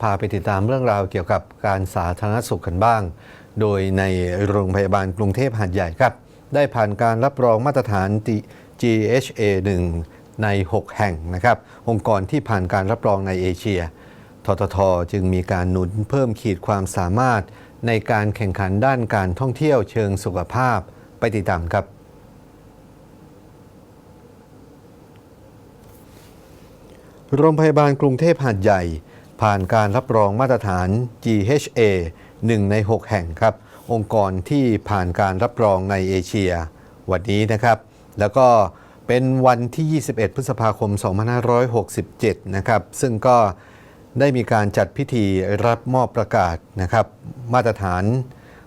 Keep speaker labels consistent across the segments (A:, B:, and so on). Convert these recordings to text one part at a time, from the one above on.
A: พาไปติดตามเรื่องราวเกี่ยวกับการสาธารณสุขกันบ้าง โดยในโรงพยาบาลกรุงเทพหาดใหญ่ครับ ได้ผ่านการรับรองมาตรฐาน GHA 1 ใน 6 แห่งนะครับ องค์กรที่ผ่านการรับรองในเอเชีย ททท จึงมีการหนุนเพิ่มขีดความสามารถ ในการแข่งขันด้านการท่องเที่ยวเชิงสุขภาพไปติดตามครับโรงพยาบาลกรุงเทพหาดใหญ่ ผ่านการรับรองมาตรฐาน GHA 1 ใน 6 แห่งครับ องค์กรที่ผ่านการรับรองในเอเชีย วันนี้นะครับ แล้วก็เป็นวันที่ 21 พฤษภาคม 2567 นะครับ ซึ่งก็ได้มีการจัดพิธีรับมอบประกาศนะครับ มาตรฐาน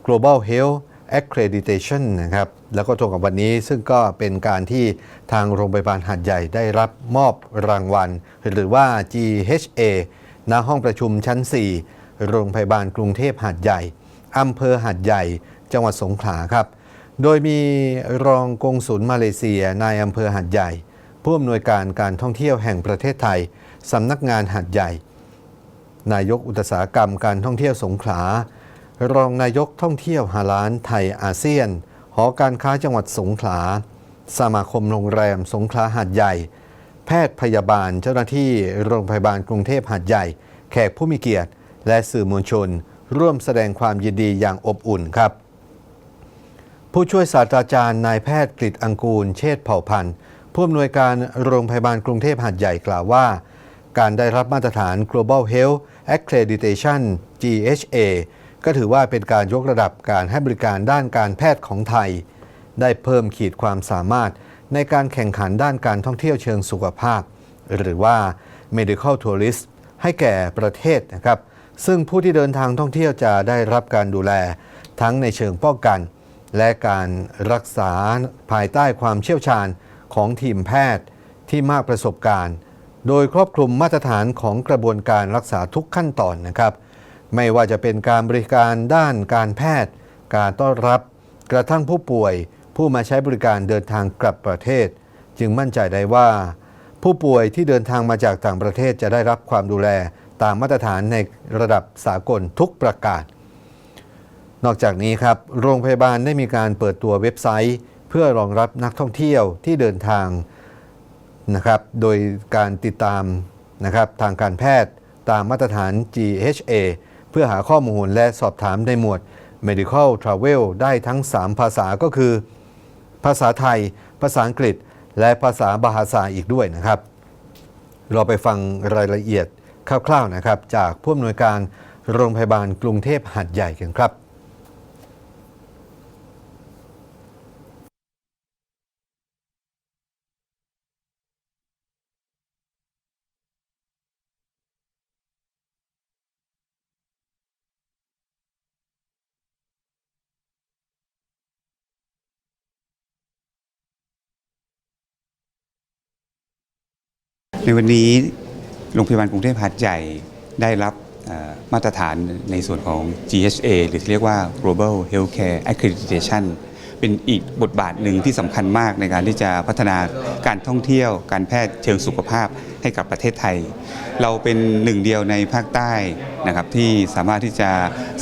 A: Global Health Accreditation นะครับ แล้วก็ตรงกับวันนี้ซึ่งก็เป็นการที่ทางโรงพยาบาลหัดใหญ่ได้รับมอบรางวัล หรือว่า GHA ณห้องประชุมชั้น 4 โรงพยาบาลกรุงเทพหัดใหญ่อำเภอหัดใหญ่ จังหวัดสงขลาครับ โดยมีรองกงสุลมาเลเซียนายอำเภอหัดใหญ่ ผู้อำนวยการการท่องเที่ยวแห่งประเทศไทยสำนักงานหัดใหญ่ นายกอุตสาหกรรมการท่องเที่ยวสงขลารองนายกท่องเที่ยวฮาลานไทยอาเซียน หอการค้าจังหวัดสงขลา สมาคมโรงแรมสงขลาหาดใหญ่ พทย์พยาบาล เจ้าหน้าที่โรงพยาบาลกรุงเทพหาดใหญ่ แขกผู้มีเกียรติ และสื่อมวลชน ร่วมแสดงความยินดีอย่างอบอุ่นครับ ผู้ช่วยศาสตราจารย์นายแพทย์กฤษอังกูล เชษเผ่าพันธ์ผู้อำนวยการโรงพยาบาลกรุงเทพหาดใหญ่กล่าวว่า การได้รับมาตรฐาน Global Health Accreditation GHA ก็ถือว่าเป็นการยกระดับการให้บริการด้านการแพทย์ของไทย ได้เพิ่มขีดความสามารถ ในการแข่งขันด้านการท่องเที่ยวเชิงสุขภาพ หรือว่า medical tourist ให้แก่ประเทศนะครับ ซึ่งผู้ที่เดินทางท่องเที่ยวจะได้รับการดูแล ทั้งในเชิงป้องกัน และการรักษาภายใต้ความเชี่ยวชาญของทีมแพทย์ที่มากประสบการณ์ โดยครอบคลุมมาตรฐานของกระบวนการรักษาทุกขั้นตอนนะครับ ไม่ว่าจะเป็นการบริการด้านการแพทย์ การต้อนรับ กระทั่งผู้ป่วย ผู้มาใช้บริการเดินทางกลับประเทศ จึงมั่นใจได้ว่า ผู้ป่วยที่เดินทางมาจากต่างประเทศจะได้รับความดูแลตามมาตรฐานในระดับสากลทุกประการนอกจากนี้ครับ โรงพยาบาลได้มีการเปิดตัวเว็บไซต์ เพื่อรองรับนักท่องเที่ยวที่เดินทางนะครับ โดยการติดตามนะครับทางการแพทย์ตามมาตรฐาน GHA เพื่อหาข้อมูลและสอบถามในหมวด medical travel ได้ทั้ง 3 ภาษาก็คือ ภาษาไทย ภาษาอังกฤษ และภาษาบาฮาซาอีกด้วยนะครับ เราไปฟังรายละเอียดคร่าวๆนะครับ จากผู้อำนวยการโรงพยาบาลกรุงเทพหัดใหญ่กันครับ
B: ในวันนี้โรงพยาบาลกรุงเทพหาดใหญ่ได้รับมาตรฐานในส่วนของ GHA หรือที่เรียกว่า Global Healthcare Accreditation เป็นอีกบทบาทหนึ่งที่สำคัญมากในการที่จะพัฒนาการท่องเที่ยว การแพทย์เชิงสุขภาพให้กับประเทศไทย เราเป็นหนึ่งเดียวในภาคใต้นะครับที่สามารถที่จะ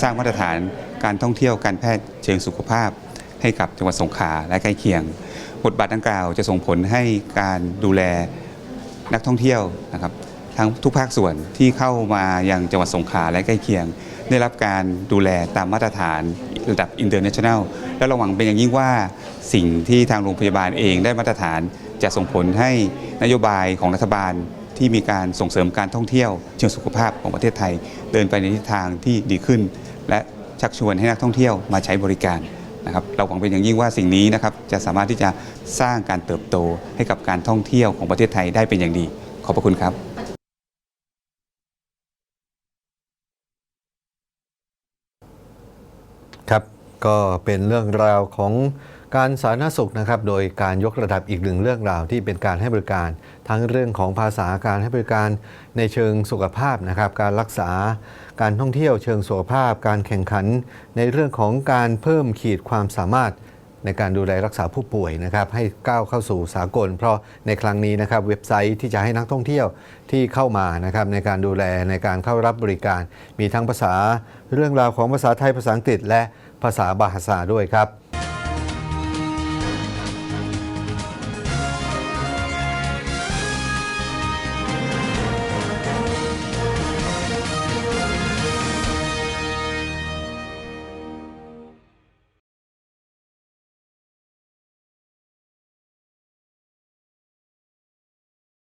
B: สร้างมาตรฐานการท่องเที่ยว การแพทย์เชิงสุขภาพ ให้กับจังหวัดสงขลาและใกล้เคียง บทบาทดังกล่าวจะส่งผลให้การดูแล นักท่องเที่ยวนะครับทั้งทุกภาคส่วนที่เข้ามายังจังหวัดสงขลาและใกล้เคียง ได้รับการดูแลตามมาตรฐานระดับ international แนละราหวังเป็นอย่างยิ่งว่าสิ่งที่ทางโรงพยาบาลเองได้มาตรฐานจะส่งผลให้นโยบายของรัฐบาลที่มีการส่งเสริมการท่องเที่ยวเชิงสุขภาพของประเทศไทย เดินไปในทิศทางที่ดีขึ้น และชักชวนให้นักท่องเที่ยวมาใช้บริการ นะครับเราหวังเป็นอย่างยิ่งว่าสิ่งนี้นะครับจะสามารถที่จะสร้างการเติบโตให้กับการท่องเที่ยวของประเทศไทยได้เป็นอย่างดี ขอบพระคุณครับ
A: ครับก็เป็นเรื่องราวของ การสาธารณสุขนะครับโดยการยกระดับอีกหนึ่งเรื่องราวที่เป็นการให้บริการ ทั้งเรื่องของภาษาการให้บริการในเชิงสุขภาพนะครับการรักษาการท่องเที่ยวเชิงสุขภาพ การแข่งขัน ในเรื่องของการเพิ่มขีดความสามารถในการดูแลรักษาผู้ป่วยนะครับให้ก้าวเข้าสู่สากล เพราะในครั้งนี้นะครับเว็บไซต์ที่จะให้นักท่องเที่ยวที่เข้ามานะครับในการดูแลในการเข้ารับบริการ มีทั้งภาษาเรื่องราวของภาษาไทยภาษาอังกฤษ และภาษาบาฮาซาด้วยครับ